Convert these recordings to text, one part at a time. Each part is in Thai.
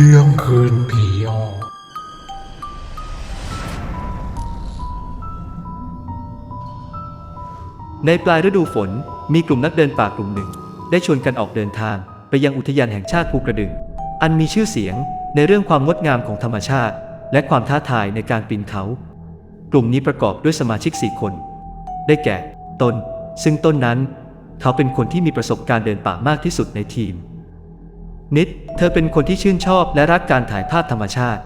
ที่ยงคืนผีออกในปลายฤดูฝนมีกลุ่มนักเดินป่ากลุ่มหนึ่ง ได้ชวนกันออกเดินทาง ไปยังอุทยานแห่งชาติภูกระดึง อันมีชื่อเสียงในเรื่องความงดงามของธรรมชาติ และความท้าทายในการปีนเขา กลุ่มนี้ประกอบด้วยสมาชิกสี่คน ได้แก่ ตน ซึ่งต้นนั้น เขาเป็นคนที่มีประสบการณ์เดินป่ามากที่สุดในทีม นิด เธอเป็นคนที่ชื่นชอบและรักการถ่ายภาพธรรมชาติ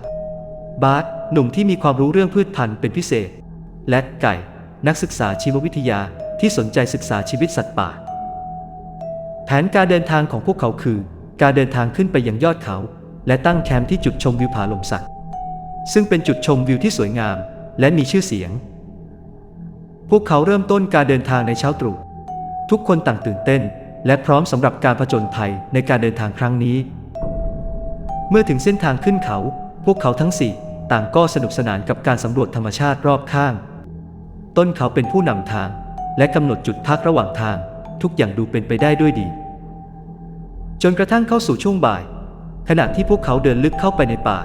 บาร์ตหนุ่มที่มีความรู้เรื่องพืชพันธุ์เป็นพิเศษ และไก่ นักศึกษาชีววิทยาที่สนใจศึกษาชีวิตสัตว์ป่า แผนการเดินทางของพวกเขาคือ การเดินทางขึ้นไปยังยอดเขา และตั้งแคมป์ที่จุดชมวิวผาลมสัก ซึ่งเป็นจุดชมวิวที่สวยงามและมีชื่อเสียง พวกเขาเริ่มต้นการเดินทางในเช้าตรู่ทุกคนต่างตื่นเต้น และพร้อมสำหรับการผจญภัยในการเดินทางครั้งนี้ เมื่อถึงเส้นทางขึ้นเขา พวกเขาทั้งสี่ต่างก็สนุกสนานกับการสำรวจธรรมชาติรอบข้าง ต้นเขาเป็นผู้นำทาง และกำหนดจุดพักระหว่างทาง ทุกอย่างดูเป็นไปได้ด้วยดี จนกระทั่งเข้าสู่ช่วงบ่าย ขณะที่พวกเขาเดินลึกเข้าไปในป่า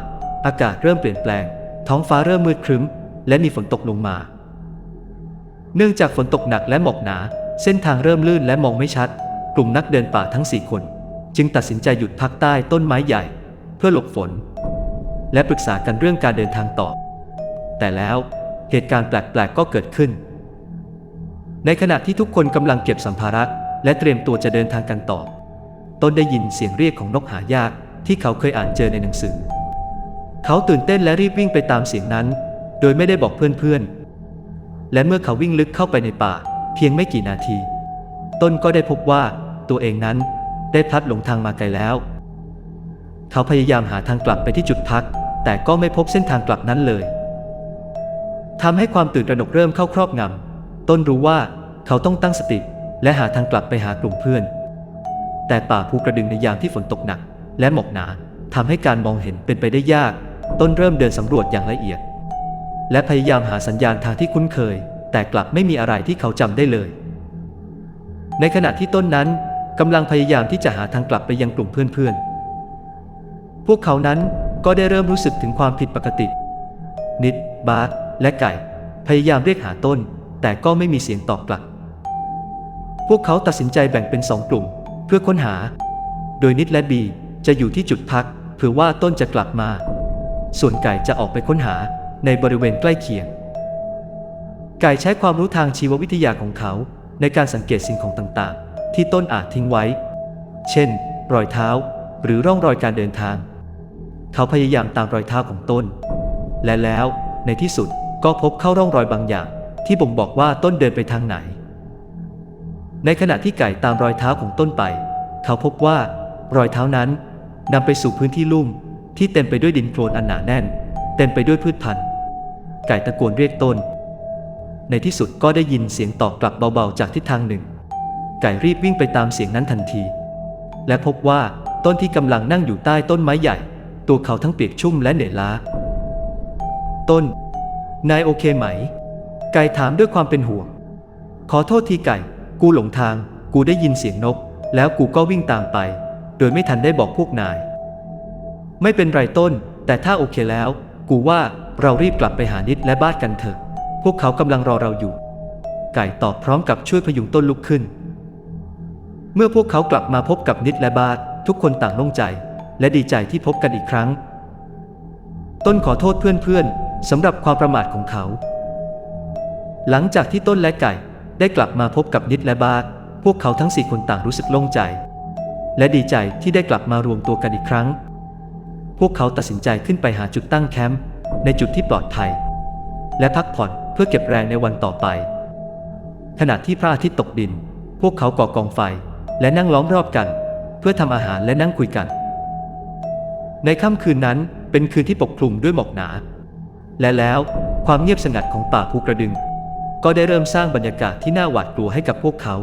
อากาศเริ่มเปลี่ยนแปลง ท้องฟ้าเริ่มมืดครึ้ม และมีฝนตกลงมา เนื่องจากฝนตกหนักและหมอกหนา เส้นทางเริ่มลื่นและมองไม่ชัด กลุ่มนักเดินป่าทั้งสี่คน จึงตัดสินใจหยุดพักใต้ต้นไม้ใหญ่ เพื่อหลบฝน และปรึกษากันเรื่องการเดินทางต่อ แต่แล้วเหตุการณ์แปลกๆก็เกิดขึ้น ในขณะที่ทุกคนกำลังเก็บสัมภาระและเตรียมตัวจะเดินทางกันต่อต้นได้ยินเสียงเรียกของนกหายากที่เขาเคยอ่านเจอในหนังสือ เขาตื่นเต้นและรีบวิ่งไปตามเสียงนั้น โดยไม่ได้บอกเพื่อนๆ และเมื่อเขาวิ่งลึกเข้าไปในป่า เพียงไม่กี่นาที ต้นก็ได้พบว่า ตัวเองนั้น ได้พลัดหลงทางมาไกลแล้ว เขาพยายามหาทางกลับไปที่จุดพัก แต่ก็ไม่พบเส้นทางกลับนั้นเลยทำให้ความตื่นตระหนกเริ่มเข้าครอบงำต้นรู้ว่าเขาต้องตั้งสติ และหาทางกลับไปหากลุ่มเพื่อน แต่ป่าภูกระดึงในยามที่ฝนตกหนัก และหมอกหนาทำให้การมองเห็นเป็นไปได้ยาก ต้นเริ่มเดินสำรวจอย่างละเอียด และพยายามหาสัญญาณทางที่คุ้นเคย แต่กลับไม่มีอะไรที่เขาจำได้เลย ในขณะที่ต้นนั้น กำลังพยายามที่จะหาทางกลับไปยังกลุ่มเพื่อนๆ พวกเขานั้นก็ได้เริ่มรู้สึกถึงความผิดปกติ นิด บาร์ตและไก่ พยายามเรียกหาต้น แต่ก็ไม่มีเสียงตอบกลับ พวกเขาตัดสินใจแบ่งเป็นสองกลุ่ม เพื่อค้นหา โดยนิดและบีจะอยู่ที่จุดพักเผื่อว่าต้นจะกลับมา ส่วนไก่จะออกไปค้นหาในบริเวณใกล้เคียง ไก่ใช้ความรู้ทางชีววิทยาของเขาในการสังเกตสิ่งของต่างๆ ที่ต้นอาจทิ้งไว้ เช่น รอยเท้าหรือร่องรอยการเดินทาง เขาพยายามตามรอยเท้าของต้น และแล้วในที่สุดก็พบเข้าร่องรอยบางอย่าง ที่บ่งบอกว่าต้นเดินไปทางไหน ในขณะที่ไก่ตามรอยเท้าของต้นไป เขาพบว่ารอยเท้านั้นนำไปสู่พื้นที่ลุ่มที่เต็มไปด้วยดินโคลนอันหนาแน่น เต็มไปด้วยพืชพันธุ์ ไก่ตะโกนเรียกต้น ในที่สุดก็ได้ยินเสียงตอบกลับเบาๆจากทิศทางหนึ่ง ไก่รีบวิ่งไปตามเสียงนั้นทันที และพบว่าต้นที่กำลังนั่งอยู่ใต้ต้นไม้ใหญ่ ตัวเขาทั้งเปียกชุ่มและเหนื่อยล้า ต้น นายโอเคไหม ไก่ถามด้วยความเป็นห่วง ขอโทษทีไก่ กูหลงทาง กูได้ยินเสียงนก แล้วกูก็วิ่งตามไป โดยไม่ทันได้บอกพวกนาย ไม่เป็นไรต้น แต่ถ้าโอเคแล้ว กูว่าเรารีบกลับไปหานิดและบ้านกันเถอะ พวกเขากำลังรอเราอยู่ ไก่ตอบพร้อมกับช่วยพยุงต้นลุกขึ้น เมื่อพวกเขากลับมาพบกับนิดและบาสทุกคนต่างโล่งใจ และดีใจที่พบกันอีกครั้ง ต้นขอโทษเพื่อนๆสำหรับความประมาทของเขา หลังจากที่ต้นและไก่ได้กลับมาพบกับนิดและบาสพวกเขาทั้งสี่คนต่างรู้สึกโล่งใจ และดีใจที่ได้กลับมารวมตัวกันอีกครั้ง พวกเขาตัดสินใจขึ้นไปหาจุดตั้งแคมป์ในจุดที่ปลอดภัย และพักผ่อนเพื่อเก็บแรงในวันต่อไป ขณะที่พระอาทิตย์ตกดิน พวกเขาก่อกองไฟ และนั่งล้อมรอบกัน เพื่อทำอาหารและนั่งคุยกัน ในค่ำคืนนั้นเป็นคืนที่ปกคลุมด้วยหมอกหนา และแล้วความเงียบสงัดของป่าภูกระดึง ก็ได้เริ่มสร้างบรรยากาศที่น่าหวาดกลัวให้กับพวกเขา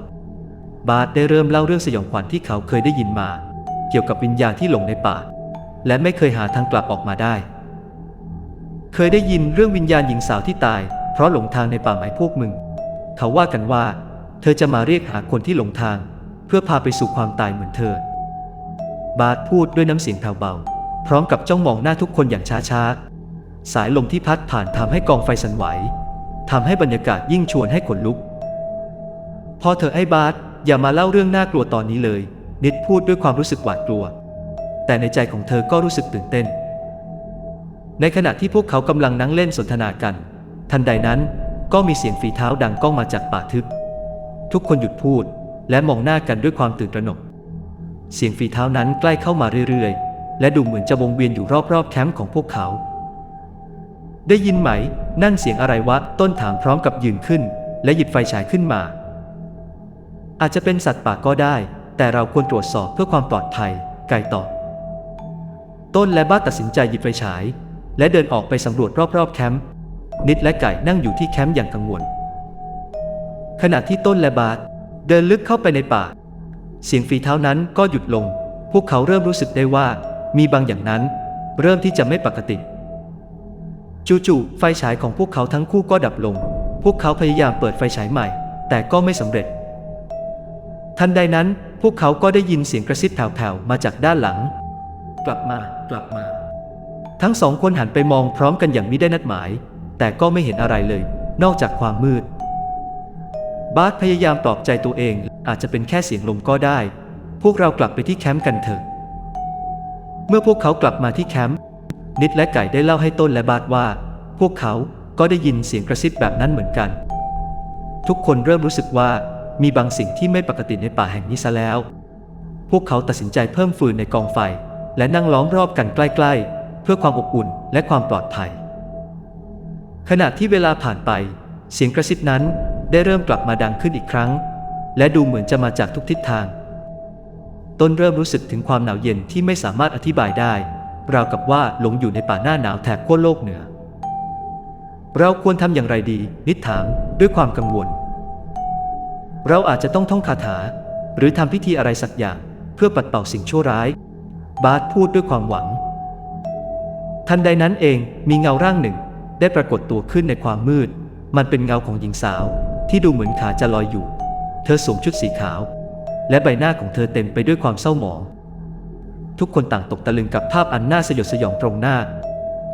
บาร์ดได้เริ่มเล่าเรื่องสยองขวัญที่เขาเคยได้ยินมา เกี่ยวกับวิญญาณที่หลงในป่า และไม่เคยหาทางกลับออกมาได้ เคยได้ยินเรื่องวิญญาณหญิงสาวที่ตาย เพราะหลงทางในป่าไม้พวกมึง เขาว่ากันว่า เธอจะมาเรียกหาคนที่หลงทาง เพื่อพาไปสู่ความตายเหมือนเธอ บาร์ดพูดด้วยน้ำเสียงแผ่วเบา พร้อมกับจ้องมองหน้าทุกคนอย่างช้าๆ สายลมที่พัดผ่านทำให้กองไฟสั่นไหวทำให้บรรยากาศยิ่งชวนให้ขนลุก พอเธอไอ้บาสอย่ามาเล่าเรื่องน่ากลัวตอนนี้เลย นิดพูดด้วยความรู้สึกหวาดกลัว แต่ในใจของเธอก็รู้สึกตื่นเต้น ในขณะที่พวกเขากำลังนั่งเล่นสนทนากัน ทันใดนั้นก็มีเสียงฝีเท้าดังก้องมาจากป่าทึบ ทุกคนหยุดพูด และมองหน้ากันด้วยความตื่นตระหนก เสียงฝีเท้านั้นใกล้เข้ามาเรื่อยๆ และดูเหมือนจะวงเวียนอยู่รอบๆแคมป์ของพวกเขา ได้ยินไหม นั่นเสียงอะไรวะ ต้นถามพร้อมกับยืนขึ้น และหยิบไฟฉายขึ้นมา อาจจะเป็นสัตว์ป่าก็ได้ แต่เราควรตรวจสอบเพื่อความปลอดภัย ไก่ตอบ ต้นและบ้าตัดสินใจหยิบไฟฉาย และเดินออกไปสำรวจรอบๆแคมป์ นิดและไก่นั่งอยู่ที่แคมป์อย่างกังวล ขณะที่ต้นและบาส เดินลึกเข้าไปในป่า เสียงฝีเท้านั้นก็หยุดลง พวกเขาเริ่มรู้สึกได้ว่ามีบางอย่างนั้น เริ่มที่จะไม่ปกติ จู่ๆไฟฉายของพวกเขาทั้งคู่ก็ดับลง พวกเขาพยายามเปิดไฟฉายใหม่ แต่ก็ไม่สำเร็จ ทันใดนั้นพวกเขาก็ได้ยินเสียงกระซิบแผ่วๆมาจากด้านหลัง กลับมา กลับมา ทั้งสองคนหันไปมองพร้อมกันอย่างมิได้นัดหมาย แต่ก็ไม่เห็นอะไรเลย นอกจากความมืด บาสพยายามปลอบใจตัวเองอาจจะเป็นแค่เสียงลมก็ได้ พวกเรากลับไปที่แคมป์กันเถอะ เมื่อพวกเขากลับมาที่แคมป์นิดและไก่ได้เล่าให้ต้นและบาสว่า พวกเขาก็ได้ยินเสียงกระซิบแบบนั้นเหมือนกัน ทุกคนเริ่มรู้สึกว่ามีบางสิ่งที่ไม่ปกติในป่าแห่งนี้ซะแล้ว พวกเขาตัดสินใจเพิ่มฟืนในกองไฟ และนั่งล้อมรอบกันใกล้ๆ เพื่อความอบอุ่นและความปลอดภัย ขณะที่เวลาผ่านไป เสียงกระซิบนั้น ได้เริ่มกลับมาดังขึ้นอีกครั้ง และดูเหมือนจะมาจากทุกทิศทาง ต้นเริ่มรู้สึกถึงความหนาวเย็นที่ไม่สามารถอธิบายได้ ราวกับว่าหลงอยู่ในป่าหน้าหนาวแถบขั้วโลกเหนือ เราควรทำอย่างไรดี นิดถามด้วยความกังวล เราอาจจะต้องท่องคาถา หรือทำพิธีอะไรสักอย่างเพื่อปัดเป่าสิ่งชั่วร้าย บาสพูดด้วยความหวัง ทันใดนั้นเองมีเงาร่างหนึ่งได้ปรากฏตัวขึ้นในความมืด มันเป็นเงาของหญิงสาว ที่ดูเหมือนขาจะลอยอยู่ เธอสวมชุดสีขาว และใบหน้าของเธอเต็มไปด้วยความเศร้าหมอง ทุกคนต่างตกตะลึงกับภาพอันน่าสยดสยองตรงหน้า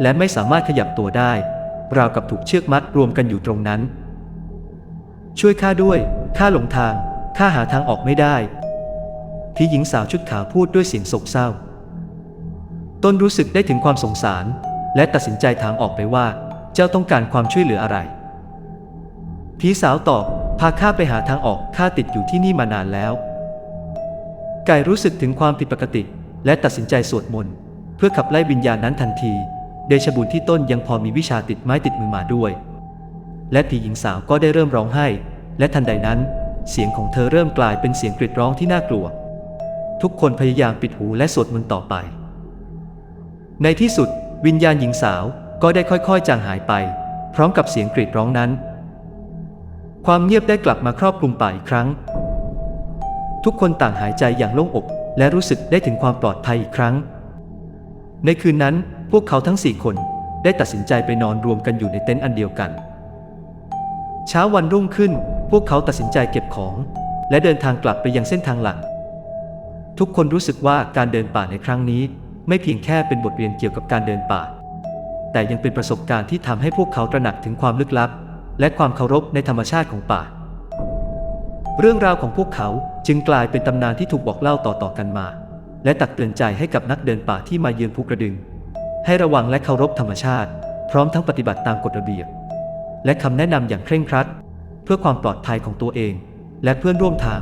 และไม่สามารถขยับตัวได้ ราวกับถูกเชือกมัดรวมกันอยู่ตรงนั้น ช่วยข้าด้วยข้าหลงทางข้าหาทางออกไม่ได้ ที่หญิงสาวชุดขาวพูดด้วยเสียงโศกเศร้า ต้นรู้สึกได้ถึงความสงสาร และตัดสินใจถามออกไปว่า เจ้าต้องการความช่วยเหลืออะไร ผีสาวตอบ พาข้าไปหาทางออกข้าติดอยู่ที่นี่มานานแล้ว ไก่รู้สึกถึงความผิดปกติ และตัดสินใจสวดมนต์เพื่อขับไล่วิญญาณนั้นทันที เดชบุญที่ต้นยังพอมีวิชาติดไม้ติดมือมาด้วย และผีหญิงสาวก็ได้เริ่มร้องไห้ และทันใดนั้น เสียงของเธอเริ่มกลายเป็นเสียงกรีดร้องที่น่ากลัว ทุกคนพยายามปิดหูและสวดมนต์ต่อไป ในที่สุดวิญญาณหญิงสาวก็ได้ค่อยๆจางหายไป พร้อมกับเสียงกรีดร้องนั้น ความเงียบได้กลับมาครอบคลุมป่าอีกครั้ง ทุกคนต่างหายใจอย่างโล่งอก และรู้สึกได้ถึงความปลอดภัยอีกครั้ง ในคืนนั้นพวกเขาทั้งสี่คนได้ตัดสินใจไปนอนรวมกันอยู่ในเต็นท์อันเดียวกัน เช้าวันรุ่งขึ้น พวกเขาตัดสินใจเก็บของ และเดินทางกลับไปยังเส้นทางหลัก ทุกคนรู้สึกว่าการเดินป่าในครั้งนี้ ไม่เพียงแค่เป็นบทเรียนเกี่ยวกับการเดินป่า แต่ยังเป็นประสบการณ์ที่ทำให้พวกเขาตระหนักถึงความลึกลับ และความเคารพในธรรมชาติของป่า เรื่องราวของพวกเขาจึงกลายเป็นตำนานที่ถูกบอกเล่าต่อๆกันมา และตักเตือนใจให้กับนักเดินป่าที่มาเยือนภูกระดึง ให้ระวังและเคารพธรรมชาติ พร้อมทั้งปฏิบัติตามกฎระเบียบ และคำแนะนำอย่างเคร่งครัด เพื่อความปลอดภัยของตัวเอง และเพื่อนร่วมทาง